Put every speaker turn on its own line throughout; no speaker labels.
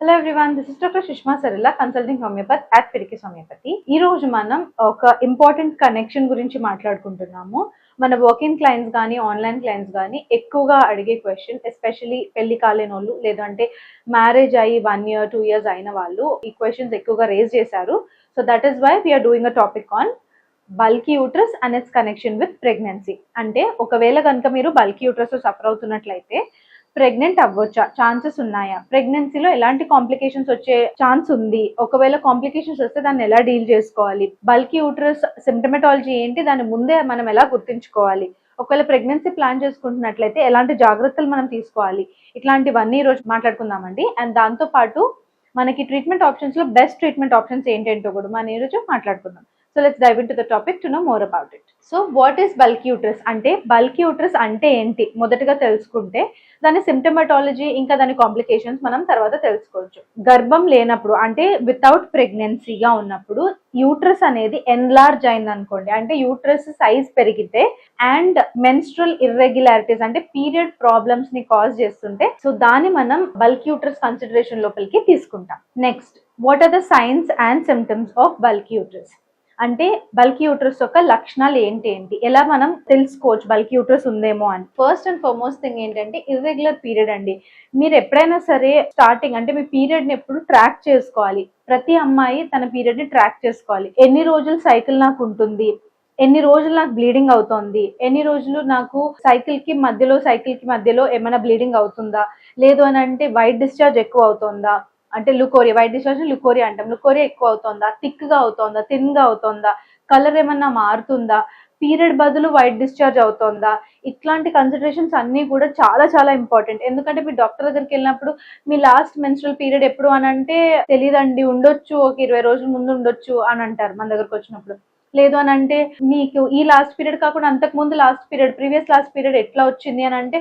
Hello everyone this is doctor Sushma Sarilla consulting homeopathy at ఫిడికిస్ homeopathy ఈ రోజు మనం ఒక ఇంపార్టెంట్ కనెక్షన్ గురించి మాట్లాడుకుంటున్నాము. మన వర్కింగ్ క్లయింట్స్ కానీ ఆన్లైన్ క్లయింట్స్ కానీ ఎక్కువగా అడిగే క్వశ్చన్ ఎస్పెషలీ పెళ్ళి కాలేని వాళ్ళు లేదంటే మ్యారేజ్ అయ్యి వన్ ఇయర్ టూ ఇయర్స్ అయిన వాళ్ళు ఈ క్వశ్చన్స్ ఎక్కువగా రేజ్ చేశారు. So that is why we're doing a topic on bulky uterus and its connection with pregnancy అంటే ఒకవేళ కనుక మీరు బల్కీ యూట్రస్ సఫర్ అవుతున్నట్లయితే ప్రెగ్నెంట్ అవ్వచ్చా? ఛాన్సెస్ ఉన్నాయా? ప్రెగ్నెన్సీలో ఎలాంటి కాంప్లికేషన్స్ వచ్చే ఛాన్స్ ఉంది? ఒకవేళ కాంప్లికేషన్స్ వస్తే దాన్ని ఎలా డీల్ చేసుకోవాలి? బల్కీ యూట్రస్ సిమ్టమెటాలజీ ఏంటి? దాని ముందే మనం ఎలా గుర్తించుకోవాలి? ఒకవేళ ప్రెగ్నెన్సీ ప్లాన్ చేసుకుంటున్నట్లయితే ఎలాంటి జాగ్రత్తలు మనం తీసుకోవాలి? ఇట్లాంటివన్నీ రోజు మాట్లాడుకుందామండి. అండ్ దాంతో పాటు మనకి ట్రీట్మెంట్ ఆప్షన్స్లో బెస్ట్ ట్రీట్మెంట్ ఆప్షన్స్ ఏంటంటో కూడా మనం ఈరోజు రోజు మాట్లాడుకుందాం. So let's dive into the topic to know more about it so what is bulk uterus అంటే బల్క్ యూట్రస్ అంటే ఏంటి? మొదటగా తెలుసుకుంటే దాని సిమ్టమటాలజీ ఇంకా దాని కాంప్లికేషన్స్ మనం తర్వాత తెలుసుకోవచ్చు. గర్భం లేనప్పుడు అంటే వితౌట్ ప్రెగ్నెన్సీగా ఉన్నప్పుడు యూట్రస్ అనేది ఎన్లార్జ్ అయింది అనుకోండి అంటే యూట్రస్ సైజ్ పెరిగితే అండ్ మెన్స్ట్రల్ ఇర్రెగ్యులారిటీస్ అంటే పీరియడ్ ప్రాబ్లమ్స్ని కాజ్ చేస్తుంటే సో దాన్ని మనం బల్క్ యూట్రస్ కన్సిడరేషన్ లోపలికి తీసుకుంటాం. Next what are the signs and symptoms of bulk uterus అంటే బల్క్ యూట్రస్ యొక్క లక్షణాలు ఏంటి ఏంటి? ఎలా మనం తెలుసుకోవచ్చు బల్క్ యూట్రస్ ఉందేమో అని? ఫస్ట్ అండ్ ఫార్మోస్ట్ థింగ్ ఏంటంటే ఇర్రెగ్యులర్ పీరియడ్ అండి. మీరు ఎప్పుడైనా సరే స్టార్టింగ్ అంటే మీ పీరియడ్ని ఎప్పుడు ట్రాక్ చేసుకోవాలి. ప్రతి అమ్మాయి తన పీరియడ్ని ట్రాక్ చేసుకోవాలి. ఎన్ని రోజులు సైకిల్ నాకు ఉంటుంది? ఎన్ని రోజులు నాకు బ్లీడింగ్ అవుతుంది? ఎన్ని రోజులు నాకు సైకిల్కి మధ్యలో సైకిల్కి మధ్యలో ఏమైనా బ్లీడింగ్ అవుతుందా? లేదు అని అంటే వైట్ డిశ్చార్జ్ ఎక్కువ అవుతుందా? అంటే లుకోరియా వైట్ డిశ్చార్జ్ లుకోరియా అంటాం. లుకోరియా ఎక్కువ అవుతుందా థిక్గా అవుతుందా? థిన్గా అవుతుందా? కలర్ ఏమన్నా మారుతుందా? పీరియడ్ బదులు వైట్ డిశ్చార్జ్ అవుతుందా? ఇట్లాంటి కన్సిడరేషన్స్ అన్నీ కూడా చాలా చాలా ఇంపార్టెంట్ ఎందుకంటే మీ డాక్టర్ దగ్గరికి వెళ్ళినప్పుడు మీ లాస్ట్ మెన్స్ట్రల్ పీరియడ్ ఎప్పుడు అని అంటే తెలియదండి ఉండొచ్చు ఒక ఇరవై రోజుల ముందు ఉండొచ్చు అని అంటారు మన దగ్గరకు వచ్చినప్పుడు. లేదు అని అంటే మీకు ఈ లాస్ట్ పీరియడ్ కాకుండా అంతకు ముందు last period previous last period ఎట్లా వచ్చింది అని అంటే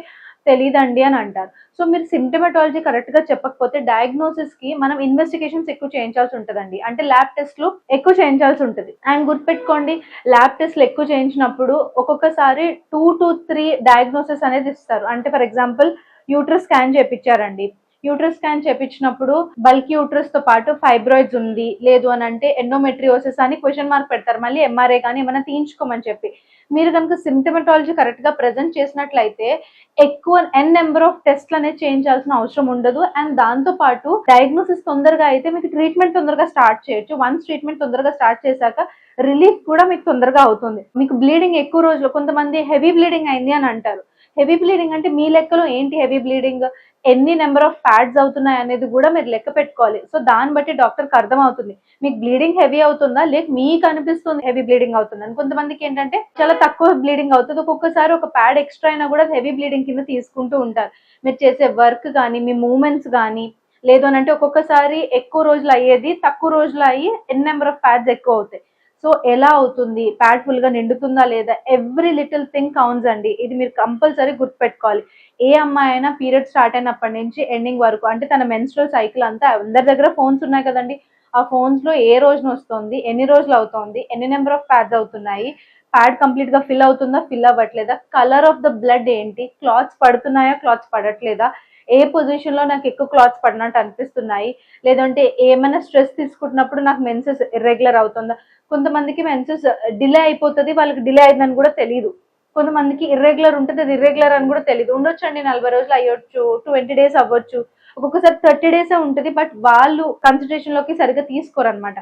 తెలియదండి అని అంటారు. సో మీరు సిమ్టమటాలజీ కరెక్ట్గా చెప్పకపోతే డయాగ్నోసిస్కి మనం ఇన్వెస్టిగేషన్స్ ఎక్కువ చేయించాల్సి ఉంటుందండి. అంటే ల్యాబ్ టెస్ట్లు ఎక్కువ చేయించాల్సి ఉంటుంది. అండ్ గుర్తుపెట్టుకోండి ల్యాబ్ టెస్ట్లు ఎక్కువ చేయించినప్పుడు ఒక్కొక్కసారి టూ టు త్రీ డయాగ్నోసిస్ అనేది ఇస్తారు. అంటే ఫర్ ఎగ్జాంపుల్ యూట్రస్ స్కాన్ చేయించారండి. యూట్రస్ స్కాన్ చేపించినప్పుడు బల్క్ యూట్రస్తో పాటు ఫైబ్రాయిడ్స్ ఉంది. లేదు అని అంటే ఎండోమెట్రియోసిస్ అని క్వశ్చన్ మార్క్ పెడతారు. మళ్ళీ ఎంఆర్ఐ కానీ ఏమైనా తీయించుకోమని చెప్పి. మీరు కనుక సిమ్టమటాలజీ కరెక్ట్గా ప్రెజెంట్ చేసినట్లయితే ఎక్కువ ఎన్ నెంబర్ ఆఫ్ టెస్ట్లు అనేది చేయించాల్సిన అవసరం ఉండదు. అండ్ దాంతో పాటు డయాగ్నోసిస్ తొందరగా అయితే మీకు ట్రీట్మెంట్ తొందరగా స్టార్ట్ చేయొచ్చు. వన్స్ ట్రీట్మెంట్ తొందరగా స్టార్ట్ చేశాక రిలీఫ్ కూడా మీకు తొందరగా అవుతుంది. మీకు బ్లీడింగ్ ఎక్కువ రోజులు కొంతమంది హెవీ బ్లీడింగ్ అయింది అని అంటారు. హెవీ బ్లీడింగ్ అంటే మీ లెక్కలో ఏంటి హెవీ బ్లీడింగ్ ఎన్ని నెంబర్ ఆఫ్ ప్యాడ్స్ అవుతున్నాయి అనేది కూడా మీరు లెక్క పెట్టుకోవాలి. సో దాన్ని బట్టి డాక్టర్కి అర్థం అవుతుంది మీకు బ్లీడింగ్ హెవీ అవుతుందా? లేక మీకు అనిపిస్తుంది హెవీ బ్లీడింగ్ అవుతుంది? అని కొంతమందికి ఏంటంటే చాలా తక్కువ బ్లీడింగ్ అవుతుంది. ఒక్కొక్కసారి ఒక ప్యాడ్ ఎక్స్ట్రా అయినా కూడా హెవీ బ్లీడింగ్ కింద తీసుకుంటూ ఉంటారు. మీరు చేసే వర్క్ కానీ మీ మూమెంట్స్ కానీ లేదు అని అంటే ఒక్కొక్కసారి ఎక్కువ రోజులు అయ్యేది తక్కువ రోజులు అయ్యి ఎన్ నెంబర్ ఆఫ్ ప్యాడ్స్ ఎక్కువ అవుతాయి. సో ఎలా అవుతుంది? ప్యాడ్ ఫుల్గా నిండుతుందా లేదా? ఎవ్రీ లిటిల్ థింగ్ కౌన్స్ అండి. ఇది మీరు కంపల్సరీ గుర్తుపెట్టుకోవాలి. ఏ అమ్మాయి అయినా పీరియడ్ స్టార్ట్ అయినప్పటి నుంచి ఎండింగ్ వరకు అంటే తన మెన్స్ట్రల్ సైకిల్ అంతా అందరి దగ్గర ఫోన్స్ ఉన్నాయి కదండి. ఆ ఫోన్స్లో ఏ రోజున వస్తుంది? ఎన్ని రోజులు అవుతుంది? ఎన్ని నెంబర్ ఆఫ్ ప్యాడ్స్ అవుతున్నాయి? ప్యాడ్ కంప్లీట్గా ఫిల్ అవుతుందా? ఫిల్ అవ్వట్లేదా? కలర్ ఆఫ్ ద బ్లడ్ ఏంటి? క్లాత్స్ పడుతున్నాయా? క్లాత్స్ పడట్లేదా? ఏ పొజిషన్లో నాకు ఎక్కువ క్లాత్స్ పడినట్టు అనిపిస్తున్నాయి? లేదంటే ఏమైనా స్ట్రెస్ తీసుకుంటున్నప్పుడు నాకు మెన్సెస్ ఇర్రెగ్యులర్ అవుతుందా? కొంతమందికి మెన్సెస్ డిలే అయిపోతుంది వాళ్ళకి డిలే అయిందని కూడా తెలియదు కొంతమందికి ఇర్రెగ్యులర్ ఉంటుంది అది ఇర్రెగ్యులర్ అని కూడా తెలియదు ఉండొచ్చు అండి నలభై రోజులు అయ్యొచ్చు ట్వంటీ డేస్ అవ్వచ్చు. ఒక్కొక్కసారి థర్టీ డేస్ ఉంటుంది బట్ వాళ్ళు కన్సిడరేషన్లోకి సరిగ్గా తీసుకోరు అనమాట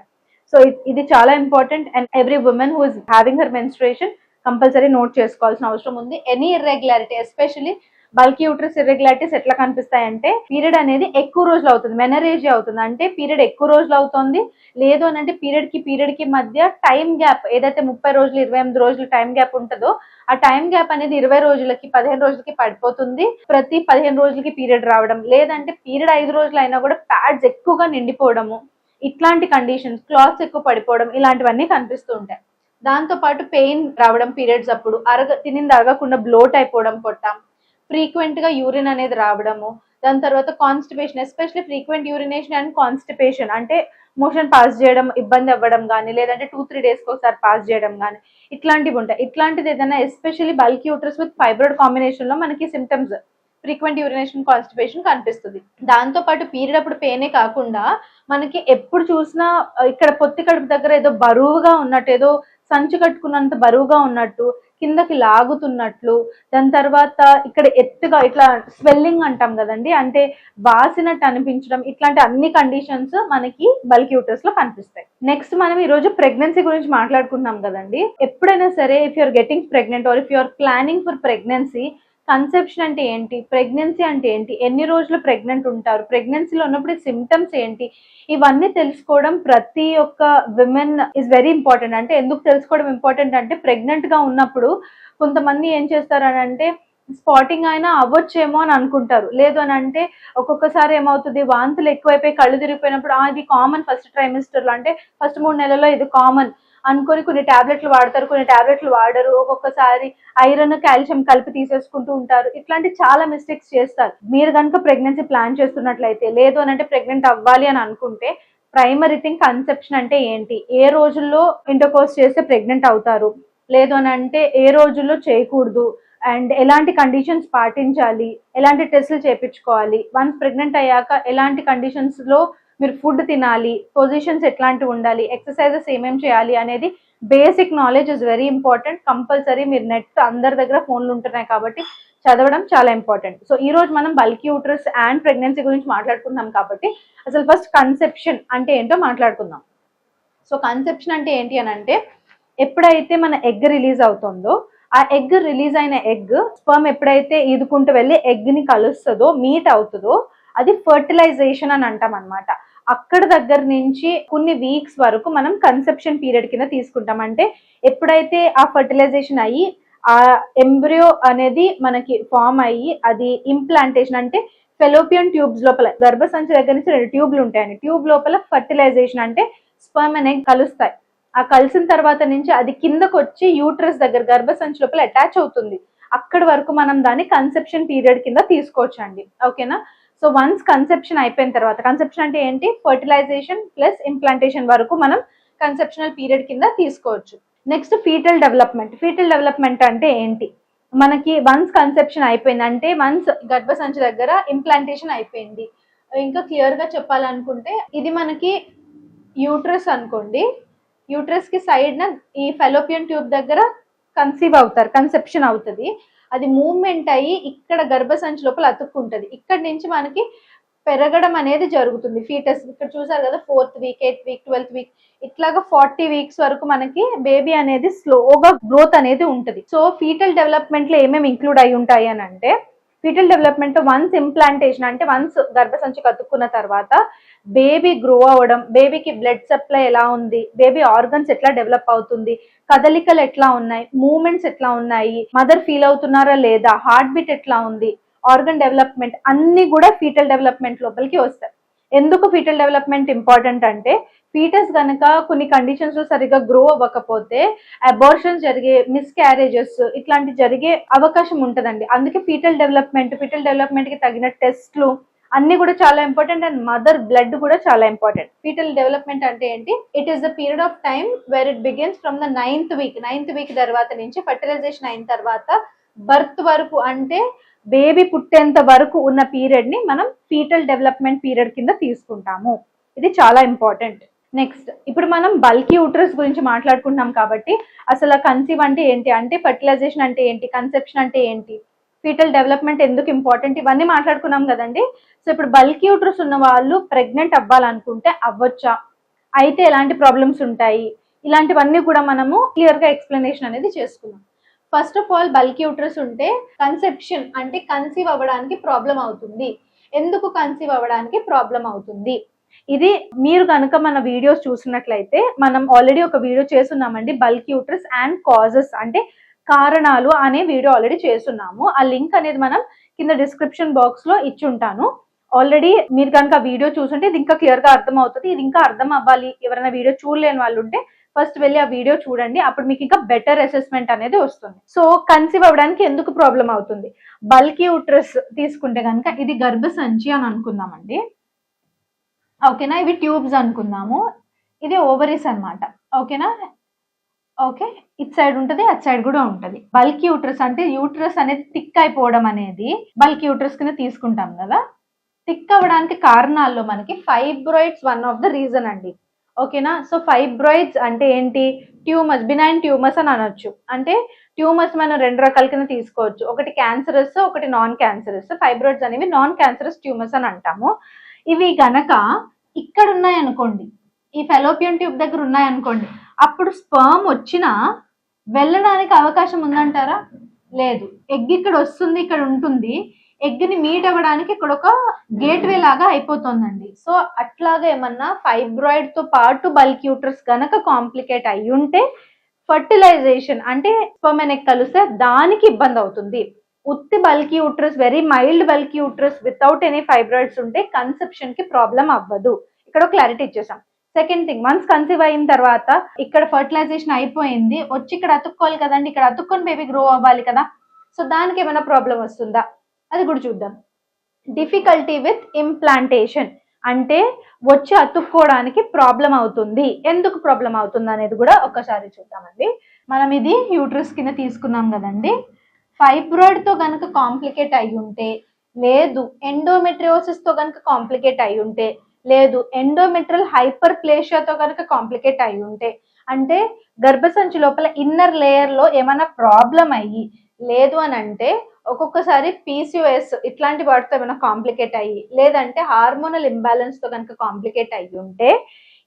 సో ఇది చాలా important and every women who is having her menstruation compulsory note చేసుకోవాల్సిన అవసరం ఉంది. Any irregularity especially bulky uterus irregularities ఎట్లా కనిపిస్తాయంటే పీరియడ్ అనేది ఎక్కువ రోజులు అవుతుంది. మెనరేజీ అవుతుంది. అంటే పీరియడ్ ఎక్కువ రోజులు అవుతుంది. లేదు అని అంటే పీరియడ్కి పీరియడ్కి మధ్య టైం గ్యాప్ ఏదైతే ముప్పై రోజులు ఇరవై ఎనిమిది రోజులు టైం గ్యాప్ ఉంటుందో ఆ టైం గ్యాప్ అనేది ఇరవై రోజులకి పదిహేను రోజులకి పడిపోతుంది. ప్రతి పదిహేను రోజులకి పీరియడ్ రావడం. లేదంటే పీరియడ్ ఐదు రోజులు అయినా కూడా ప్యాడ్స్ ఎక్కువగా నిండిపోవడము. ఇట్లాంటి కండిషన్స్ క్లాత్స్ ఎక్కువ పడిపోవడం ఇలాంటివన్నీ కనిపిస్తూ ఉంటాయి. దాంతో పాటు పెయిన్ రావడం పీరియడ్స్ అప్పుడు. అరగ తినింది అరగకుండా బ్లోట్ అయిపోవడం పొట్టాం. ఫ్రీక్వెంట్గా యూరిన్ అనేది రావడము దాని తర్వాత constipation especially frequent urination and constipation అంటే మోషన్ పాస్ చేయడం ఇబ్బంది అవ్వడం కానీ లేదంటే టూ త్రీ డేస్కి ఒకసారి పాస్ చేయడం కానీ ఇట్లాంటివి ఉంటాయి. ఇట్లాంటిది ఏదైనా especially bulk uterus with fibroid కాంబినేషన్లో మనకి సిమ్టమ్స్ ఫ్రీక్వెంట్ యూరినేషన్ కాన్స్టిపేషన్ కనిపిస్తుంది. దాంతో పాటు పీరియడ్ అప్పుడు పెయినే కాకుండా మనకి ఎప్పుడు చూసినా ఇక్కడ పొత్తి కడుపు దగ్గర ఏదో బరువుగా ఉన్నట్టు ఏదో సంచి కట్టుకున్నంత బరువుగా ఉన్నట్టు కిందకి లాగుతున్నట్లు దాని తర్వాత ఇక్కడ ఎత్తుగా ఇట్లా స్వెల్లింగ్ అంటాం కదండి అంటే వాసినట్టు అనిపించడం ఇట్లాంటి అన్ని కండిషన్స్ మనకి బల్క్ యూటర్స్లో కనిపిస్తాయి. నెక్స్ట్ మనం ఈ రోజు ప్రెగ్నెన్సీ గురించి మాట్లాడుకుంటున్నాం కదండి. ఎప్పుడైనా సరే if you're getting pregnant or if you're planning for pregnancy conception అంటే ఏంటి? ప్రెగ్నెన్సీ అంటే ఏంటి? ఎన్ని రోజులు ప్రెగ్నెంట్ ఉంటారు? ప్రెగ్నెన్సీలో ఉన్నప్పుడు సిమ్టమ్స్ ఏంటి? ఇవన్నీ తెలుసుకోవడం ప్రతి ఒక్క విమెన్ ఇస్ వెరీ ఇంపార్టెంట్. అంటే ఎందుకు తెలుసుకోవడం ఇంపార్టెంట్ అంటే ప్రెగ్నెంట్గా ఉన్నప్పుడు కొంతమంది ఏం చేస్తారు అని అంటే స్పాటింగ్ అయినా అవ్వచ్చేమో అని అనుకుంటారు. లేదు అని అంటే ఒక్కొక్కసారి ఏమవుతుంది? వాంతులు ఎక్కువైపోయి కళ్ళు తిరిగిపోయినప్పుడు "ఆ, ఇది కామన్ ఫస్ట్ ట్రైమిస్టర్లో అంటే ఫస్ట్ మూడు నెలల్లో ఇది కామన్. అనుకొని కొన్ని టాబ్లెట్లు వాడతారు కొన్ని టాబ్లెట్లు వాడరు. ఒక్కొక్కసారి ఐరన్ కాల్షియం కలిపి తీసేసుకుంటూ ఉంటారు. ఇట్లాంటి చాలా మిస్టేక్స్ చేస్తారు. మీరు కనుక ప్రెగ్నెన్సీ ప్లాన్ చేస్తున్నట్లయితే లేదు అని అంటే ప్రెగ్నెంట్ అవ్వాలి అని అనుకుంటే ప్రైమరీ థింగ్ కన్సెప్షన్ అంటే ఏంటి? ఏ రోజుల్లో ఇంటర్కోర్స్ చేస్తే ప్రెగ్నెంట్ అవుతారు? లేదు అని అంటే ఏ రోజుల్లో చేయకూడదు? అండ్ ఎలాంటి కండిషన్స్ పాటించాలి? ఎలాంటి టెస్టులు చేయించుకోవాలి వన్స్ ప్రెగ్నెంట్ అయ్యాక ఎలాంటి కండిషన్స్లో మీరు ఫుడ్ తినాలి పొజిషన్స్ ఎట్లాంటివి ఉండాలి ఎక్సర్సైజెస్ ఏమేమి చేయాలి అనేది basic knowledge is very important compulsory మీరు నెట్ అందరి దగ్గర ఫోన్లు ఉంటున్నాయి కాబట్టి చదవడం చాలా ఇంపార్టెంట్ సో ఈ రోజు మనం బల్కీ యూట్రస్ అండ్ ప్రెగ్నెన్సీ గురించి మాట్లాడుకుంటున్నాం కాబట్టి అసలు ఫస్ట్ కన్సెప్షన్ అంటే ఏంటో మాట్లాడుకుందాం. సో కన్సెప్షన్ అంటే ఏంటి అని అంటే ఎప్పుడైతే మన ఎగ్ రిలీజ్ అవుతుందో ఆ ఎగ్ రిలీజ్ అయిన ఎగ్ స్పర్మ్ ఎప్పుడైతే ఈదుకుంటూ వెళ్ళి ఎగ్ని ని కలుస్తుందో మీట్ అవుతుందో అది ఫర్టిలైజేషన్ అని అంటాం అనమాట అక్కడ దగ్గర నుంచి కొన్ని వీక్స్ వరకు మనం కన్సెప్షన్ పీరియడ్ కింద తీసుకుంటాం. అంటే ఎప్పుడైతే ఆ ఫర్టిలైజేషన్ అయ్యి ఆ ఎంబ్రియో అనేది మనకి ఫామ్ అయ్యి అది ఇంప్లాంటేషన్ అంటే ఫెలోపియన్ ట్యూబ్స్ లోపల గర్భసంచి దగ్గర నుంచి రెండు ట్యూబ్లు ఉంటాయండి. ట్యూబ్ లోపల ఫర్టిలైజేషన్ అంటే స్పర్మ్ అనేవి కలుస్తాయి. ఆ కలిసిన తర్వాత నుంచి అది కిందకు వచ్చి యూట్రస్ దగ్గర గర్భసంచి లోపల అటాచ్ అవుతుంది. అక్కడి వరకు మనం దాన్ని కన్సెప్షన్ పీరియడ్ కింద తీసుకోవచ్చు అండి ఓకేనా? సో వన్స్ కన్సెప్షన్ అయిపోయిన తర్వాత కన్సెప్షన్ అంటే ఏంటి? ఫర్టిలైజేషన్ ప్లస్ ఇంప్లాంటేషన్ వరకు మనం కన్సెప్షనల్ పీరియడ్ కింద తీసుకోవచ్చు. Next fetal development fetal development అంటే ఏంటి? మనకి వన్స్ కన్సెప్షన్ అయిపోయింది అంటే వన్స్ గర్భసంచి దగ్గర ఇంప్లాంటేషన్ అయిపోయింది. ఇంకా క్లియర్గా చెప్పాలనుకుంటే ఇది మనకి యూట్రస్ అనుకోండి. యూట్రస్కి సైడ్న సైడ్ న ఈ ఫెలోపియన్ ట్యూబ్ దగ్గర కన్సీవ్ అవుతారు కన్సెప్షన్ అవుతుంది. అది మూవ్మెంట్ అయ్యి ఇక్కడ గర్భసంచి లోపల అతుక్కుంటుంది. ఇక్కడ నుంచి మనకి పెరగడం అనేది జరుగుతుంది. ఫీటస్ ఇక్కడ చూసారు కదా fourth week eighth week twelfth week. ఇట్లాగా ఫార్టీ వీక్స్ వరకు మనకి బేబీ అనేది స్లోగా గ్రోత్ అనేది ఉంటుంది. సో ఫీటల్ డెవలప్మెంట్లో ఏమేమి ఇంక్లూడ్ అయి ఉంటాయి అని అంటే ఫీటల్ డెవలప్మెంట్ వన్స్ ఇంప్లాంటేషన్ అంటే వన్స్ గర్భసంచి కతుక్కున్న తర్వాత బేబీ గ్రో అవ్వడం బేబీకి బ్లడ్ సప్లై ఎలా ఉంది బేబీ ఆర్గన్స్ ఎట్లా డెవలప్ అవుతుంది కదలికలు ఎట్లా ఉన్నాయి మూమెంట్స్ ఎట్లా ఉన్నాయి మదర్ ఫీల్ అవుతున్నారా లేదా హార్ట్ బీట్ ఎట్లా ఉంది ఆర్గన్ డెవలప్మెంట్ అన్ని కూడా ఫీటల్ డెవలప్మెంట్ లోపలికి వస్తాయి. ఎందుకు ఫీటల్ డెవలప్మెంట్ ఇంపార్టెంట్ అంటే ఫీటస్ కనుక కొన్ని కండిషన్స్లో సరిగా గ్రో అవ్వకపోతే అబార్షన్స్ జరిగే మిస్ క్యారేజెస్ ఇట్లాంటి జరిగే అవకాశం ఉంటుందండి. అందుకే ఫీటల్ డెవలప్మెంట్ ఫీటల్ డెవలప్మెంట్కి తగిన టెస్ట్లు అన్ని కూడా చాలా ఇంపార్టెంట్ అండ్ మదర్ బ్లడ్ కూడా చాలా ఇంపార్టెంట్. ఫీటల్ డెవలప్మెంట్ అంటే ఏంటి? It is the period of time where it begins from the ninth week ninth week తర్వాత నుంచి ఫర్టిలైజేషన్ అయిన తర్వాత బర్త్ వరకు అంటే బేబీ పుట్టేంత వరకు ఉన్న పీరియడ్ని మనం ఫీటల్ డెవలప్మెంట్ పీరియడ్ కింద తీసుకుంటాము. ఇది చాలా ఇంపార్టెంట్ నెక్స్ట్ ఇప్పుడు మనం బల్కీ యూట్రస్ గురించి మాట్లాడుకుంటున్నాం కాబట్టి అసలు కన్సీవ్ అంటే ఏంటి? అంటే ఫర్టిలైజేషన్ అంటే ఏంటి? కన్సెప్షన్ అంటే ఏంటి? ఫీటల్ డెవలప్మెంట్ ఎందుకు ఇంపార్టెంట్ ఇవన్నీ మాట్లాడుకున్నాం కదండి. సో ఇప్పుడు బల్కీ యూట్రస్ ఉన్న వాళ్ళు ప్రెగ్నెంట్ అవ్వాలనుకుంటే అవ్వచ్చా? అయితే ఎలాంటి ప్రాబ్లమ్స్ ఉంటాయి? ఇలాంటివన్నీ కూడా మనము క్లియర్గా ఎక్స్ప్లెనేషన్ అనేది చేసుకున్నాం first of all bulk uterus ఉంటే కన్సెప్షన్ అంటే కన్సీవ్ అవ్వడానికి ప్రాబ్లం అవుతుంది. ఎందుకు కన్సీవ్ అవ్వడానికి ప్రాబ్లం అవుతుంది? ఇది మీరు కనుక మన వీడియోస్ చూసినట్లయితే మనం ఆల్రెడీ ఒక వీడియో చేస్తున్నామండి బల్క్ యూట్రస్ అండ్ కాజెస్ అంటే కారణాలు అనే వీడియో ఆల్రెడీ చేస్తున్నాము. ఆ లింక్ అనేది మనం కింద డిస్క్రిప్షన్ బాక్స్లో ఇచ్చి ఉంటాను ఆల్రెడీ మీరు కనుక వీడియో చూసుంటే ఇది ఇంకా క్లియర్గా అర్థం అవుతుంది ఇది ఇంకా అర్థం అవ్వాలి. ఎవరైనా వీడియో చూడలేని వాళ్ళు ఉంటే ఫస్ట్ వెళ్ళి ఆ వీడియో చూడండి. అప్పుడు మీకు ఇంకా బెటర్ అసెస్మెంట్ అనేది వస్తుంది. సో కన్సీవ్ అవ్వడానికి ఎందుకు ప్రాబ్లం అవుతుంది? బల్కీ యూట్రస్ తీసుకుంటే కనుక ఇది గర్భసంచి అని అనుకుందామండి. ఓకేనా ఇవి ట్యూబ్స్ అనుకుందాము. ఇది ఓవరీస్ అన్నమాట. ఓకేనా ఓకే ఇట్ సైడ్ ఉంటుంది అటు సైడ్ కూడా ఉంటుంది. బల్క్ యూట్రస్ అంటే యూట్రస్ అనేది థిక్ అయిపోవడం అనేది బల్క్ యూట్రస్ కింద తీసుకుంటాం కదా. థిక్ అవ్వడానికి కారణాల్లో మనకి fibroids one of the reason అండి. ఓకేనా? సో ఫైబ్రాయిడ్స్ అంటే ఏంటి? ట్యూమర్స్ బినైన్ ట్యూమర్స్ అని అనొచ్చు. అంటే ట్యూమర్స్ మనం రెండు రకాల కింద తీసుకోవచ్చు. ఒకటి క్యాన్సరస్ ఒకటి నాన్ క్యాన్సరస్ ఫైబ్రాయిడ్స్ అనేవి నాన్ క్యాన్సరస్ ట్యూమర్స్ అని అంటాము. ఇవి గనక ఇక్కడ ఉన్నాయనుకోండి ఈ ఫెలోపియన్ ట్యూబ్ దగ్గర ఉన్నాయనుకోండి అప్పుడు స్పర్మ్ వచ్చినా వెళ్ళడానికి అవకాశం ఉందంటారా? లేదు. ఎగ్ ఇక్కడ వస్తుంది ఇక్కడ ఉంటుంది. ఎగ్ని మీట్ అవ్వడానికి ఇక్కడ ఒక గేట్వే లాగా అయిపోతుందండి. సో అట్లాగా ఏమన్నా ఫైబ్రాయిడ్తో పాటు బల్క్ యూట్రస్ గనక కాంప్లికేట్ అయి ఉంటే ఫర్టిలైజేషన్ అంటే స్పర్మెనెక్ కలిస్తే దానికి ఇబ్బంది అవుతుంది. ఉత్తి bulk uterus very mild bulk uterus without any fibroids ఉంటే కన్సెప్షన్కి ప్రాబ్లం అవ్వదు. ఇక్కడ క్లారిటీ ఇచ్చేసాం. సెకండ్ థింగ్ వన్స్ కన్సీవ్ అయిన తర్వాత ఇక్కడ ఫర్టిలైజేషన్ అయిపోయింది వచ్చి ఇక్కడ అతుక్కోవాలి కదండి ఇక్కడ అతుక్కొని బేబీ గ్రో అవ్వాలి కదా. సో దానికి ఏమైనా ప్రాబ్లం వస్తుందా? అది కూడా చూద్దాం. డిఫికల్టీ విత్ ఇంప్లాంటేషన్ అంటే వచ్చి అతుక్కోవడానికి ప్రాబ్లం అవుతుంది. ఎందుకు ప్రాబ్లం అవుతుంది అనేది కూడా ఒకసారి చూద్దామండి. మనం ఇది యూట్రస్ కింద తీసుకున్నాం కదండి. ఫైబ్రాయిడ్తో కనుక కాంప్లికేట్ అయి ఉంటే లేదు ఎండోమెట్రియోసిస్తో కనుక కాంప్లికేట్ అయి ఉంటే లేదు ఎండోమెట్రల్ హైపర్ ప్లేషియాతో కనుక కాంప్లికేట్ అయి ఉంటే అంటే గర్భసంచి లోపల ఇన్నర్ లేయర్లో ఏమైనా ప్రాబ్లం అయ్యి లేదు అని అంటే ఒక్కొక్కసారి పీసీఓఎస్ ఇట్లాంటి వాటితో ఏమైనా కాంప్లికేట్ అయ్యి లేదంటే హార్మోనల్ ఇంబ్యాలెన్స్తో కనుక కాంప్లికేట్ అయ్యి ఉంటే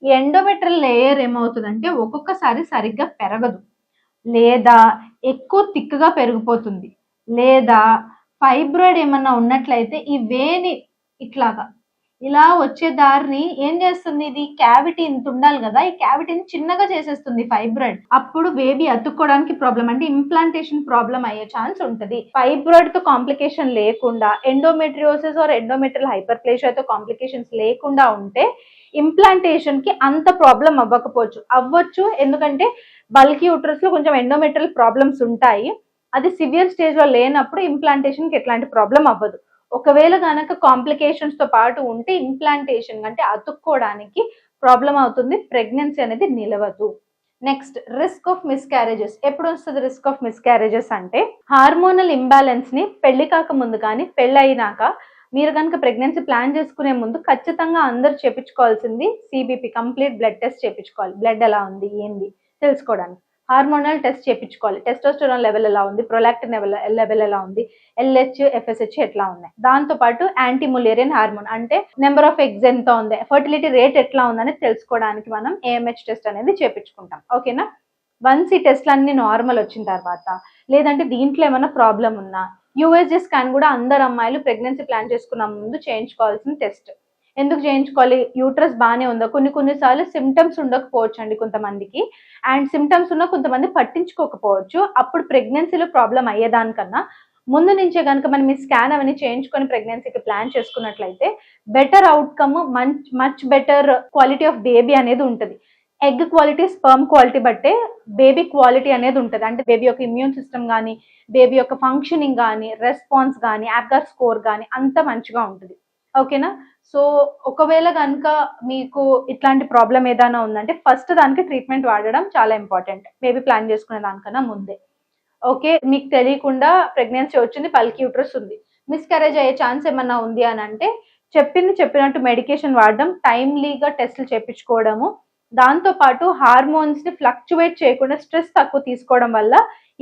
ఈ ఎండోమెట్రల్ లేయర్ ఏమవుతుందంటే ఒక్కొక్కసారి సరిగ్గా పెరగదు. లేదా ఎక్కువ తిక్కుగా పెరిగిపోతుంది. లేదా ఫైబ్రాయిడ్ ఏమన్నా ఉన్నట్లయితే ఈ వేని ఇట్లాగా ఇలా వచ్చే దారిని ఏం చేస్తుంది? ఇది క్యావిటీ ఇంత ఉండాలి కదా. ఈ క్యావిటీని చిన్నగా చేసేస్తుంది ఫైబ్రాయిడ్ అప్పుడు బేబీ అతుక్కోవడానికి ప్రాబ్లం అంటే ఇంప్లాంటేషన్ ప్రాబ్లం అయ్యే ఛాన్స్ ఉంటుంది. ఫైబ్రాయిడ్తో కాంప్లికేషన్ లేకుండా ఎండోమెట్రియోసిస్ ఆర్ ఎండోమెట్రియల్ హైపర్ ప్లేషియాతో కాంప్లికేషన్స్ లేకుండా ఉంటే ఇంప్లాంటేషన్కి అంత ప్రాబ్లం అవ్వకపోవచ్చు. అవ్వచ్చు ఎందుకంటే బల్కీ యూట్రస్లో కొంచెం ఎండోమెట్రియల్ ప్రాబ్లమ్స్ ఉంటాయి. అది సివియర్ స్టేజ్లో లేనప్పుడు ఇంప్లాంటేషన్కి ఎట్లాంటి ప్రాబ్లం అవ్వదు. ఒకవేళ కనుక కాంప్లికేషన్స్తో పాటు ఉంటే ఇంప్లాంటేషన్ అంటే అతుక్కోవడానికి ప్రాబ్లం అవుతుంది ప్రెగ్నెన్సీ అనేది నిలవదు. నెక్స్ట్ రిస్క్ ఆఫ్ మిస్క్యారేజెస్ ఎప్పుడు వస్తుంది రిస్క్ ఆఫ్ మిస్క్యారేజెస్ అంటే హార్మోనల్ ఇంబ్యాలెన్స్ని పెళ్ళి కాక ముందు కానీ పెళ్ళి అయినాక మీరు కనుక ప్రెగ్నెన్సీ ప్లాన్ చేసుకునే ముందు ఖచ్చితంగా అందరు చేపించుకోవాల్సింది సిబిపి కంప్లీట్ బ్లడ్ టెస్ట్ చేపించుకోవాలి. బ్లడ్ ఎలా ఉంది ఏంది తెలుసుకోవడానికి. హార్మోనల్ టెస్ట్ చేయించుకోవాలి టెస్టోస్టెరాన్ లెవెల్ ఎలా ఉంది? ప్రొలాక్టిన్ లెవెల్ లెవెల్ ఎలా ఉంది? ఎల్హెచ్ ఎఫ్ఎస్హెచ్ ఎట్లా ఉన్నాయి? దాంతో పాటు యాంటీములేరియన్ హార్మోన్ అంటే నెంబర్ ఆఫ్ ఎగ్స్ ఎంత ఉంది? ఫర్టిలిటీ రేట్ ఎట్లా ఉందని తెలుసుకోవడానికి మనం ఏఎంహెచ్ టెస్ట్ అనేది చేపించుకుంటాం. ఓకేనా? వన్స్ ఈ టెస్ట్లు అన్ని నార్మల్ వచ్చిన తర్వాత లేదంటే దీంట్లో ఏమైనా ప్రాబ్లం ఉన్నా యూఎస్జీ స్కాన్ కూడా అందరు అమ్మాయిలు ప్రెగ్నెన్సీ ప్లాన్ చేసుకున్న ముందు చేయించుకోవాల్సిన టెస్ట్. ఎందుకు చేయించుకోవాలి? యూట్రస్ బాగానే ఉందా? కొన్ని కొన్నిసార్లు సిమ్టమ్స్ ఉండకపోవచ్చు అండి కొంతమందికి. అండ్ సిమ్టమ్స్ ఉన్న కొంతమంది పట్టించుకోకపోవచ్చు. అప్పుడు ప్రెగ్నెన్సీలో ప్రాబ్లం అయ్యేదానికన్నా ముందు నుంచే కనుక మనం ఈ స్కాన్ అవన్నీ చేయించుకొని ప్రెగ్నెన్సీకి ప్లాన్ చేసుకున్నట్లయితే better outcome much much better quality of baby అనేది ఉంటుంది. ఎగ్ క్వాలిటీ స్పర్మ్ క్వాలిటీ బట్టే బేబీ క్వాలిటీ అనేది ఉంటుంది. అంటే బేబీ యొక్క ఇమ్యూన్ సిస్టమ్ కానీ బేబీ యొక్క ఫంక్షనింగ్ కానీ రెస్పాన్స్ కానీ యాప్గార్ స్కోర్ కానీ అంత మంచిగా ఉంటుంది. ఓకేనా? సో ఒకవేళ కనుక మీకు ఇట్లాంటి ప్రాబ్లం ఏదైనా ఉందంటే ఫస్ట్ దానికి ట్రీట్మెంట్ వాడడం చాలా ఇంపార్టెంట్. మేబీ ప్లాన్ చేసుకునే దానికన్నా ముందే. ఓకే? మీకు తెలియకుండా ప్రెగ్నెన్సీ వచ్చింది పల్కి యూట్రస్ ఉంది. మిస్కరేజ్ అయ్యే ఛాన్స్ ఏమన్నా ఉంది అని అంటే చెప్పింది చెప్పినట్టు మెడికేషన్ వాడడం టైమ్లీగా టెస్టులు చేపించుకోవడము దాంతో పాటు హార్మోన్స్ని ఫ్లక్చువేట్ చేయకుండా స్ట్రెస్ తక్కువ తీసుకోవడం వల్ల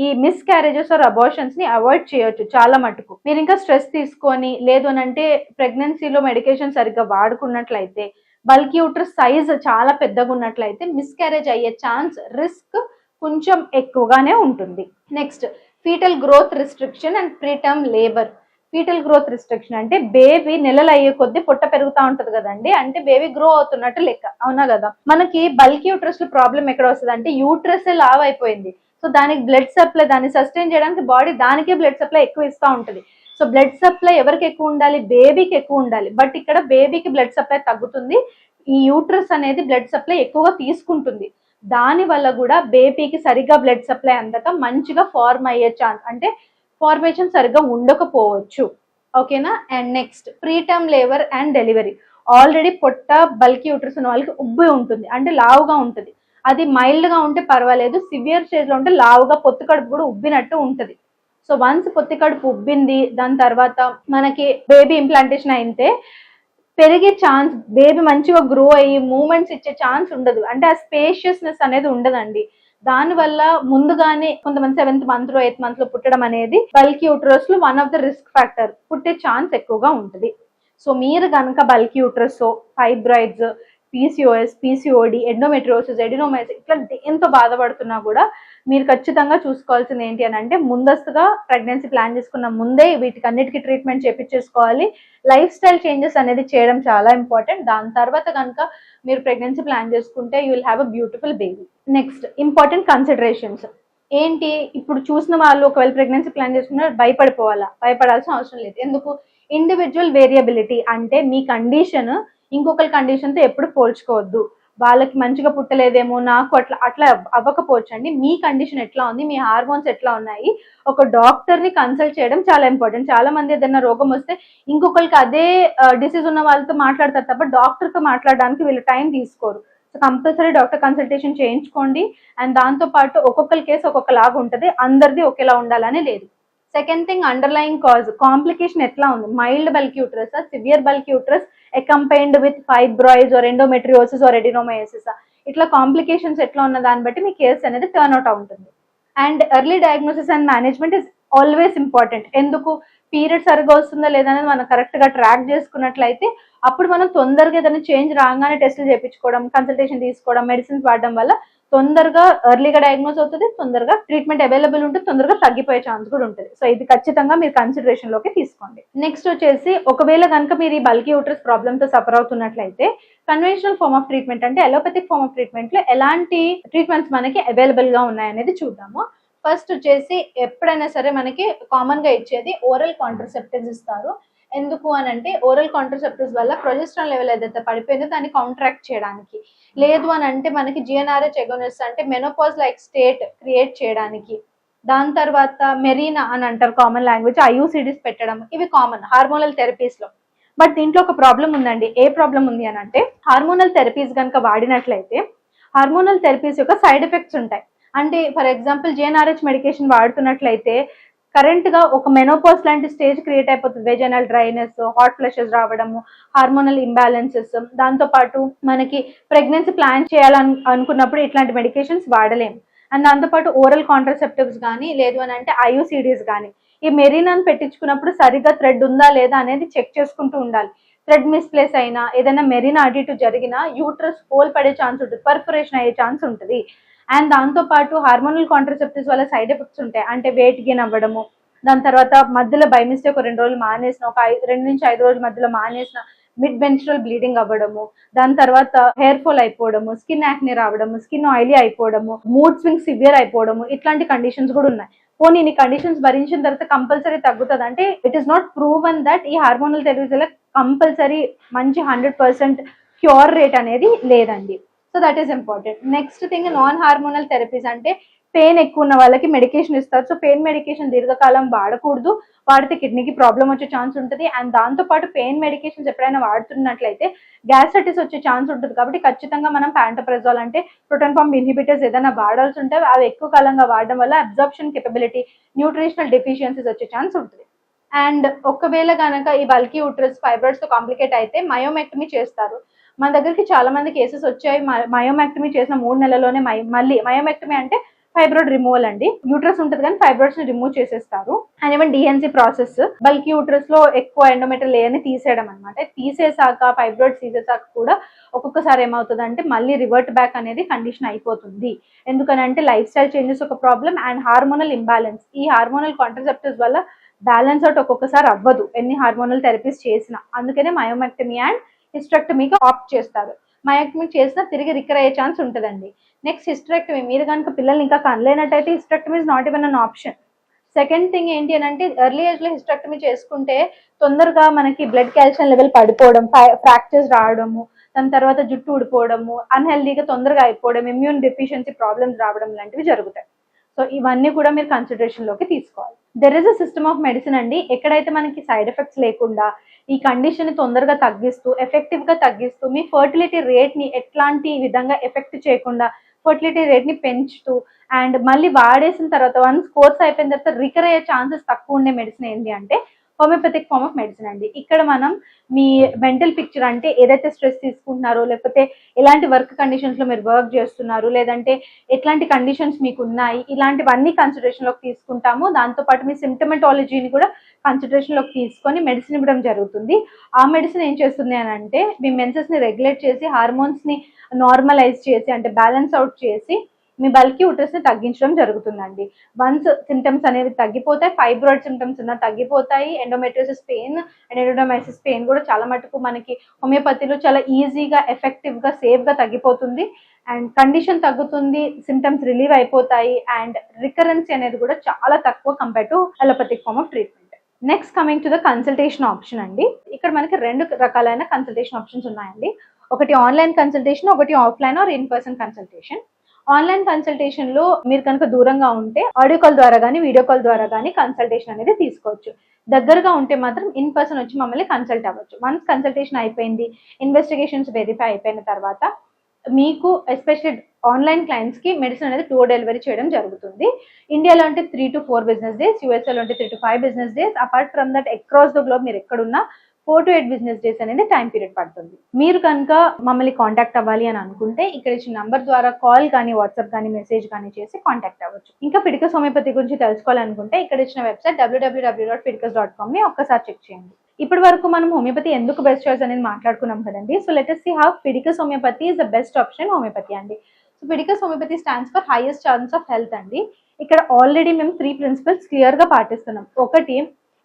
ఈ మిస్ క్యారేజెస్ ఆర్ అబార్షన్స్ని అవాయిడ్ చేయొచ్చు చాలా మటుకు. మీరు ఇంకా స్ట్రెస్ తీసుకొని లేదు అని అంటే ప్రెగ్నెన్సీలో మెడికేషన్ సరిగ్గా వాడుకున్నట్లయితే బల్క్ యూట్రస్ సైజ్ చాలా పెద్దగా ఉన్నట్లయితే మిస్ క్యారేజ్ అయ్యే ఛాన్స్ రిస్క్ కొంచెం ఎక్కువగానే ఉంటుంది. Next fetal growth restriction and preterm labour fetal growth restriction అంటే బేబీ నెలలు అయ్యే కొద్దీ పొట్ట పెరుగుతూ ఉంటది కదండి. అంటే బేబీ గ్రో అవుతున్నట్టు లెక్క. అవునా కదా? మనకి బల్క్ యూట్రస్లో ప్రాబ్లం ఎక్కడ వస్తుంది అంటే యూట్రస్ లావ్ అయిపోయింది. సో దానికి బ్లడ్ సప్లై దాన్ని సస్టైన్ చేయడానికి బాడీ దానికే బ్లడ్ సప్లై ఎక్కువ ఇస్తూ ఉంటుంది. సో బ్లడ్ సప్లై ఎవరికి ఎక్కువ ఉండాలి? బేబీకి ఎక్కువ ఉండాలి. బట్ ఇక్కడ బేబీకి బ్లడ్ సప్లై తగ్గుతుంది. ఈ యూట్రస్ అనేది బ్లడ్ సప్లై ఎక్కువగా తీసుకుంటుంది. దాని వల్ల కూడా బేబీకి సరిగ్గా బ్లడ్ సప్లై అందక మంచిగా ఫార్మ్ అయ్యే ఛాన్స్ అంటే ఫార్మేషన్ సరిగ్గా ఉండకపోవచ్చు. ఓకేనా అండ్ నెక్స్ట్ ప్రీటర్మ్ లేవర్ అండ్ డెలివరీ ఆల్రెడీ పొట్ట బల్కి యూట్రస్ ఉన్న వాళ్ళకి ఉబ్బి ఉంటుంది. అంటే లావుగా ఉంటుంది. అది మైల్డ్గా ఉంటే పర్వాలేదు. సివియర్ స్టేజ్లో ఉంటే లావుగా పొత్తు కడుపు కూడా ఉబ్బినట్టు ఉంటుంది. సో వన్స్ పొత్తి కడుపు ఉబ్బింది దాని తర్వాత మనకి బేబీ ఇంప్లాంటేషన్ అయితే పెరిగే ఛాన్స్ బేబీ మంచిగా గ్రో అయ్యి మూమెంట్స్ ఇచ్చే ఛాన్స్ ఉండదు. అంటే ఆ స్పేషియస్నెస్ అనేది ఉండదండి. దానివల్ల ముందుగానే కొంతమంది సెవెంత్ మంత్లో ఎయిత్ మంత్లో పుట్టడం అనేది bulky యూట్రస్లో one of the risk factor పుట్టే ఛాన్స్ ఎక్కువగా ఉంటుంది. సో మీరు కనుక bulky uterus fibroids PCOS PCOD endometriosis adenomyosis ఇట్లా దేంతో బాధపడుతున్నా కూడా మీరు ఖచ్చితంగా చూసుకోవాల్సింది ఏంటి అని అంటే ముందస్తుగా ప్రెగ్నెన్సీ ప్లాన్ చేసుకున్న ముందే వీటికి అన్నిటికీ ట్రీట్మెంట్ చేపించేసుకోవాలి. లైఫ్ స్టైల్ చేంజెస్ అనేది చేయడం చాలా ఇంపార్టెంట్ దాని తర్వాత కనుక మీరు ప్రెగ్నెన్సీ ప్లాన్ చేసుకుంటే you will have a beautiful baby next important considerations ఏంటి? ఇప్పుడు చూసిన వాళ్ళు ఒకవేళ ప్రెగ్నెన్సీ ప్లాన్ చేసుకున్నారు భయపడిపోవాలా? భయపడాల్సిన అవసరం లేదు. ఎందుకు? ఇండివిజువల్ వేరియబిలిటీ అంటే మీ కండిషన్ ఇంకొకరి కండిషన్తో ఎప్పుడు పోల్చుకోవద్దు. వాళ్ళకి మంచిగా పుట్టలేదేమో నాకు అట్లా అట్లా అవ్వకపోవచ్చండి. మీ కండిషన్ ఎట్లా ఉంది మీ హార్మోన్స్ ఎట్లా ఉన్నాయి ఒక డాక్టర్ని కన్సల్ట్ చేయడం చాలా ఇంపార్టెంట్ చాలా మంది ఏదైనా రోగం వస్తే ఇంకొకరికి అదే డిసీజ్ ఉన్న వాళ్ళతో మాట్లాడతారు తప్ప డాక్టర్తో మాట్లాడడానికి వీళ్ళు టైం తీసుకోరు. సో కంపల్సరీ డాక్టర్ కన్సల్టేషన్ చేయించుకోండి. అండ్ దాంతో పాటు ఒక్కొక్కరి కేసు ఒక్కొక్క లాగా ఉంటుంది. అందరిది ఒకేలా ఉండాలని లేదు. Second thing underline cause complication ఎట్లా ఉంది? Mild bulk uterus severe bulk uterus accompanied with fibroids or endometriosis or adenomyosis ఇట్లా కాంప్లికేషన్స్ ఎట్లా ఉన్న దాన్ని బట్టి మీ కేసు అనేది టర్న్ అవుట్ ఉంటుంది and early diagnosis and management is always important ఎందుకు? పీరియడ్ సరిగా వస్తుందా లేదా అనేది మనం కరెక్ట్గా ట్రాక్ చేసుకున్నట్లయితే అప్పుడు మనం తొందరగా ఏదైనా చేంజ్ రాగానే టెస్టులు చేయించుకోవడం కన్సల్టేషన్ తీసుకోవడం మెడిసిన్స్ వాడడం వల్ల తొందరగా ఎర్లీగా డయాగ్నోస్ అవుతుంది తొందరగా ట్రీట్మెంట్ అవైలబుల్ ఉంటుంది తొందరగా తగ్గిపోయే ఛాన్స్ కూడా ఉంటుంది. సో ఇది ఖచ్చితంగా మీరు కన్సిడరేషన్లోకి తీసుకోండి. నెక్స్ట్ వచ్చేసి ఒకవేళ కనుక మీరు ఈ బల్కీ యూట్రస్ ప్రాబ్లమ్తో సఫర్ అవుతున్నట్లయితే కన్వెన్షనల్ ఫార్మ్ ఆఫ్ ట్రీట్మెంట్ అంటే ఎలోపతిక్ ఫార్మ్ ఆఫ్ ట్రీట్మెంట్లో ఎలాంటి ట్రీట్మెంట్స్ మనకి అవైలబుల్గా ఉన్నాయనేది చూద్దాము. ఫస్ట్ వచ్చేసి ఎప్పుడైనా సరే మనకి కామన్గా ఇచ్చేది ఓరల్ కాంట్రసెప్టివ్స్ ఇస్తారు. ఎందుకు అని అంటే ఓరల్ కాంట్రసెప్టివ్స్ వల్ల ప్రొజెస్ట్రాన్ లెవెల్ ఏదైతే పడిపోయిందో దాన్ని కాంట్రాక్ట్ చేయడానికి. లేదు అని అంటే మనకి జిఎన్ఆర్హెచ్ ఎగోనిస్ అంటే మెనోపాజ్ లైక్ స్టేట్ క్రియేట్ చేయడానికి. దాని తర్వాత మెరీనా అని అంటారు కామన్ లాంగ్వేజ్ ఐయూసిడీస్ పెట్టడం. ఇవి కామన్ హార్మోనల్ థెరపీస్లో. బట్ దీంట్లో ఒక ప్రాబ్లం ఉందండి. ఏ ప్రాబ్లం ఉంది అని అంటే హార్మోనల్ థెరపీస్ కనుక వాడినట్లయితే హార్మోనల్ థెరపీస్ యొక్క సైడ్ ఎఫెక్ట్స్ ఉంటాయి. అంటే ఫర్ ఎగ్జాంపుల్ జిఎన్ఆర్హెచ్ మెడికేషన్ వాడుతున్నట్లయితే కరెంట్గా ఒక మెనోపాస్ లాంటి స్టేజ్ క్రియేట్ అయిపోతుంది. వెజనల్ డ్రైనెస్ హాట్ ఫ్లషెస్ రావడము హార్మోనల్ ఇంబ్యాలెన్సెస్ దాంతో పాటు మనకి ప్రెగ్నెన్సీ ప్లాన్ చేయాలని అనుకున్నప్పుడు ఇట్లాంటి మెడికేషన్స్ వాడలేము అండ్ దాంతోపాటు ఓరల్ కాంట్రసెప్టివ్స్ కానీ లేదు అని అంటే ఐయుసిడీస్ కానీ ఈ మెరీనాన్ పెట్టించుకున్నప్పుడు సరిగ్గా థ్రెడ్ ఉందా లేదా అనేది చెక్ చేసుకుంటూ ఉండాలి. థ్రెడ్ మిస్ప్లేస్ అయినా ఏదైనా మెరీనా అడిటు జరిగినా యూట్రస్ హోల్ పడే ఛాన్స్ ఉంటుంది పర్ఫరేషన్ అయ్యే ఛాన్స్ ఉంటుంది. అండ్ దాంతో పాటు హార్మోనల్ కాంట్రసెప్టివ్స్ వల్ల సైడ్ ఎఫెక్ట్స్ ఉంటాయి. అంటే వెయిట్ గెయిన్ అవ్వడము దాని తర్వాత మధ్యలో బై మిస్టేక్ రెండు రోజులు మానేసిన ఒక రెండు నుంచి ఐదు రోజుల మధ్యలో మానేసిన మిడ్ బెన్స్ట్రల్ బ్లీడింగ్ అవ్వడము దాని తర్వాత హెయిర్ ఫాల్ అయిపోవడము స్కిన్ యాక్ని రావడము స్కిన్ ఆయిలీ అయిపోవడము మూడ్ స్వింగ్ సివియర్ అయిపోవడము ఇట్లాంటి కండిషన్స్ కూడా ఉన్నాయి. పోనీ ఈ కండిషన్స్ భరించిన తర్వాత కంపల్సరీ తగ్గుతుంది. అంటే it is not proven that ఈ హార్మోనల్ థెరపీస్ కంపల్సరీ మంచి హండ్రెడ్ పర్సెంట్ క్యూర్ రేట్ అనేది లేదండి. So that is important next thing non hormonal therapies అంటే పెయిన్ ఎక్కువ ఉన్న వాళ్ళకి మెడికేషన్ ఇస్తారు. సో పెయిన్ మెడికేషన్ దీర్ఘకాలం వాడకూడదు. వాడితే కిడ్నీకి ప్రాబ్లం వచ్చే ఛాన్స్ ఉంటుంది. అండ్ దాంతో పాటు పెయిన్ మెడికేషన్స్ ఎప్పుడైనా వాడుతున్నట్లయితే గ్యాస్ట్రైటిస్ వచ్చే ఛాన్స్ ఉంటుంది. కాబట్టి ఖచ్చితంగా మనం ప్యాంటోప్రెజాల్ అంటే ప్రోటోన్ పంప్ ఇన్హిబిటర్స్ ఏదైనా వాడాల్సి ఉంటే అవి ఎక్కువ కాలంగా వాడడం వల్ల అబ్జార్ప్షన్ కెపబిలిటీ న్యూట్రిషనల్ డెఫిషియన్సీస్ వచ్చే ఛాన్స్ ఉంటుంది. అండ్ ఒకవేళ కనుక ఈ బల్కీ ఉట్రస్ ఫైబర్స్ కాంప్లికేట్ అయితే మయోమెక్టమీ చేస్తారు. మన దగ్గరికి చాలా మంది కేసెస్ వచ్చాయి. మయోమెక్టమీ చేసిన మూడు నెలల్లోనే మై మళ్ళీ మయోమాక్టమీ అంటే ఫైబ్రాయిడ్ రిమూవల్ అండి. యూట్రస్ ఉంటుంది కానీ ఫైబ్రాయిడ్స్ని రిమూవ్ చేసేస్తారు. And even DNC process bulk యూట్రస్లో ఎక్కువ ఎండోమీటర్ లేయర్ని తీసేయడం అనమాట తీసేసాక ఫైబ్రాయిడ్స్ తీసేసాక కూడా ఒక్కొక్కసారి ఏమవుతుంది అంటే మళ్ళీ రివర్ట్ బ్యాక్ అనేది కండిషన్ అయిపోతుంది. ఎందుకనంటే లైఫ్ స్టైల్ చేంజెస్ ఒక ప్రాబ్లం అండ్ హార్మోనల్ ఇంబ్యాలెన్స్ ఈ హార్మోనల్ కాంట్రసెప్టివ్స్ వల్ల బ్యాలెన్స్ అవుట్ ఒక్కొక్కసారి అవ్వదు. ఎన్ని హార్మోనల్ థెరపీస్ చేసినా. అందుకనే మయోమెక్టమీ అండ్ హిస్ట్రెక్టమీకి ఆప్ట్ చేస్తారు. మయాక్టమీ చేసినా తిరిగి రికర్ అయ్యే ఛాన్స్ ఉంటుందండి. నెక్స్ట్ హిస్ట్రెక్టమీ మీరు కనుక పిల్లల్ని ఇంకా కనలేనట్టయితే hysterectomy is not even an option second thing ఏంటి అని అంటే ఎర్లీ ఏజ్లో హిస్ట్రెక్టమీ చేసుకుంటే తొందరగా మనకి బ్లడ్ కాల్షియం లెవెల్ పడిపోవడం ఫ్రాక్చర్స్ రావడము దాని తర్వాత జుట్టు ఊడిపోవడము అన్హెల్దీగా తొందరగా అయిపోవడం ఇమ్యూన్ డెఫిషియన్సీ ప్రాబ్లమ్స్ రావడం లాంటివి జరుగుతాయి. సో ఇవన్నీ కూడా మీరు కన్సిడరేషన్లోకి తీసుకోవాలి. There is a system of medicine అండి. ఎక్కడైతే మనకి సైడ్ ఎఫెక్ట్స్ లేకుండా ఈ కండిషన్ని తొందరగా తగ్గిస్తూ ఎఫెక్టివ్గా తగ్గిస్తూ మీ ఫర్టిలిటీ రేట్ని ఎట్లాంటి విధంగా ఎఫెక్ట్ చేయకుండా ఫర్టిలిటీ రేట్ని పెంచుతూ అండ్ మళ్ళీ వాడేసిన తర్వాత వన్స్ కోర్స్ అయిపోయిన తర్వాత రికర్ అయ్యే ఛాన్సెస్ తక్కువ ఉండే మెడిసిన్ ఏంటి అంటే హోమియోపతిక్ ఫార్మ్ ఆఫ్ మెడిసిన్ అండి. ఇక్కడ మనం మీ మెంటల్ పిక్చర్ అంటే ఏదైతే స్ట్రెస్ తీసుకుంటున్నారో లేకపోతే ఎలాంటి వర్క్ కండిషన్స్లో మీరు వర్క్ చేస్తున్నారు లేదంటే ఎట్లాంటి కండిషన్స్ మీకు ఉన్నాయి ఇలాంటివన్నీ కన్సిడరేషన్లోకి తీసుకుంటాము. దాంతో పాటు మీ సిమ్టమటాలజీని కూడా కన్సిడరేషన్లోకి తీసుకొని మెడిసిన్ ఇవ్వడం జరుగుతుంది. ఆ మెడిసిన్ ఏం చేస్తుంది అని అంటే మీ మెన్సెస్ని రెగ్యులేట్ చేసి హార్మోన్స్ని నార్మలైజ్ చేసి అంటే బ్యాలెన్స్ అవుట్ చేసి మీ బల్కి ఉటర్స్ని తగ్గించడం జరుగుతుందండి. వన్స్ సిమ్టమ్స్ అనేవి తగ్గిపోతాయి ఫైబ్రాయిడ్ సిమ్టమ్స్ ఉన్న తగ్గిపోతాయి endometriosis pain and adenomyosis pain కూడా చాలా మటుకు మనకి హోమియోపతిలో చాలా ఈజీగా ఎఫెక్టివ్గా తగ్గిపోతుంది. అండ్ కండిషన్ తగ్గుతుంది సిమ్టమ్స్ రిలీవ్ అయిపోతాయి అండ్ రికరెన్సీ అనేది కూడా చాలా తక్కువ compare to allopathic form of treatment. Next coming to the consultation option అండి. ఇక్కడ మనకి రెండు రకాలైన కన్సల్టేషన్ ఆప్షన్స్ ఉన్నాయండి. ఒకటి ఆన్లైన్ కన్సల్టేషన్ ఒకటి offline or in person consultation. Online కన్సల్టేషన్లో మీరు కనుక దూరంగా ఉంటే ఆడియో కాల్ ద్వారా కానీ వీడియో కాల్ ద్వారా కానీ కన్సల్టేషన్ అనేది తీసుకోవచ్చు. దగ్గరగా ఉంటే మాత్రం ఇన్ పర్సన్ వచ్చి మమ్మల్ని కన్సల్ట్ అవ్వచ్చు. వన్స్ కన్సల్టేషన్ అయిపోయింది ఇన్వెస్టిగేషన్స్ వెరిఫై అయిపోయిన తర్వాత మీకు ఎస్పెషల్లీ ఆన్లైన్ క్లయింట్స్కి మెడిసిన్ అనేది డోర్ డెలివరీ చేయడం జరుగుతుంది. ఇండియాలో అంటే three to four business days యూఎస్ఏలో అంటే three to five business days apart from that across the globe మీరు ఎక్కడున్నా four to eight business days అనేది టైం పీరియడ్ పడుతుంది. మీరు కనుక మమ్మల్ని కాంటాక్ట్ అవ్వాలి అని అనుకుంటే ఇక్కడ ఇచ్చిన నంబర్ ద్వారా కాల్ కానీ వాట్సాప్ కానీ మెసేజ్ కానీ చేసి కాంటాక్ట్ అవ్వచ్చు. ఇంకా పిడికస్ హోమియోపతి గురించి తెలుసుకోవాలనుకుంటే ఇక్కడ ఇచ్చిన వెబ్సైట్ డబ్ల్యూడబ్ల్యూడబ్ల్యూ డాట్ పిడికస్ డాట్ కామ్ని ఒక్కసారి చెక్ చేయండి. ఇప్పటి వరకు మనం హోమియోపతి ఎందుకు బెస్ట్ చాయిస్ అనేది మాట్లాడుకున్నాం కదండి? So let's see have Fiticus homeopathy is the best option homeopathy అండి. So Fiticus homeopathy stands for highest chance of health అండి. ఇక్కడ ఆల్రెడీ మేము త్రీ ప్రిన్సిపల్స్ క్లియర్గా పాటిస్తున్నాం. ఒకటి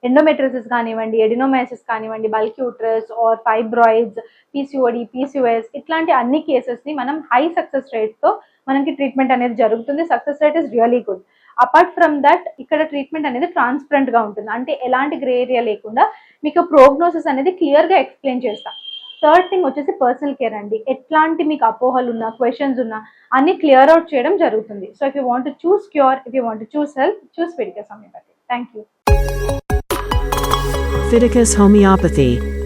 ఎండోమెట్రిసిస్ కానివ్వండి ఎడినోమైసిస్ కానివ్వండి bulk uterus or fibroids PCOD PCOS ఇట్లాంటి అన్ని కేసెస్ని మనం హై సక్సెస్ రేట్తో మనకి ట్రీట్మెంట్ అనేది జరుగుతుంది. Success rate is really good apart from that ఇక్కడ ట్రీట్మెంట్ అనేది ట్రాన్స్పరెంట్గా ఉంటుంది. అంటే ఎలాంటి గ్రే ఏరియా లేకుండా మీకు ప్రోగ్నోసిస్ అనేది క్లియర్గా ఎక్స్ప్లెయిన్ చేస్తాం. థర్డ్ థింగ్ వచ్చేసి పర్సనల్ కేర్ అండి. ఎట్లాంటి మీకు అపోహలు ఉన్నా క్వశ్చన్స్ ఉన్నా అన్ని క్లియర్ అవుట్ చేయడం జరుగుతుంది. So if you want choose cure if you want choose health choose medical సమీపతి thank you
Fiticus Homeopathy